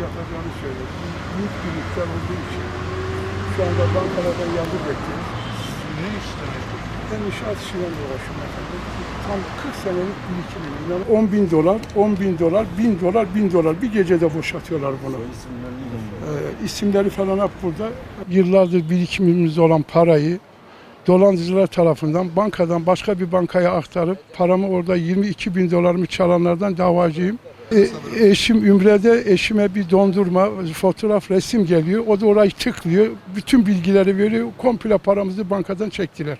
yapacağını söylüyor. Büyük bir miktar olduğu için. Şu anda bankalardan yardım bekliyoruz. Ne istemek? Ben inşaat işiyle uğraşıyorum efendim. Tam 40 senelik birikimim. Yani 10 bin dolar, 10 bin dolar, 1000 dolar, 1000 dolar bir gecede boşaltıyorlar bunu. Ee, isimleri falan hep burada. Yıllardır birikimimiz olan parayı dolandırıcılar tarafından bankadan başka bir bankaya aktarıp paramı orada 22 bin dolarımı çalanlardan davacıyım. E, eşim Ümre'de eşime bir dondurma, fotoğraf, resim geliyor. O da orayı tıklıyor. Bütün bilgileri veriyor. Komple paramızı bankadan çektiler.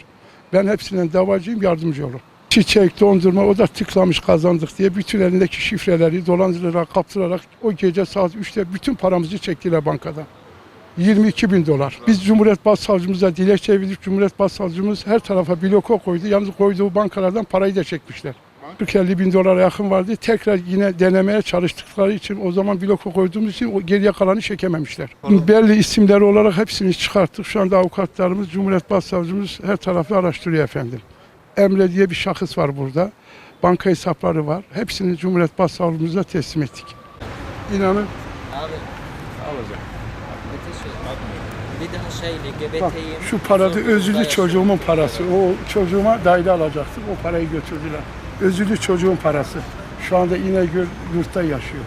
Ben hepsinden davacıyım, yardımcı olun. Çiçek, dondurma o da tıklamış kazandık diye bütün elindeki şifreleri dolandırılarak, kaptırarak o gece saat 3'te bütün paramızı çektiler bankadan. 22 bin dolar. Biz Cumhuriyet Başsavcımıza dilekçe verdik. Cumhuriyet Başsavcımız her tarafa bloko koydu. Yalnız koyduğu bankalardan parayı da çekmişler. 40-50 bin dolara yakın vardı. Tekrar yine denemeye çalıştıkları için o zaman bloko koyduğumuz için o geriye kalanı çekememişler. Belli isimleri olarak hepsini çıkarttık. Şu anda avukatlarımız, Cumhuriyet Başsavcımız her tarafı araştırıyor efendim. Emre diye bir şahıs var burada. Banka hesapları var. Hepsini Cumhuriyet Başsavcımıza teslim ettik. İnanın Abi Alacağım. Bir daha şeyli Bak, göbeteyim. şu parada özürlü çocuğumun parası. O çocuğuma daire alacaktık. O parayı götürdüler. Özürlü çocuğun parası. Şu anda İnegöl yurtta yaşıyor.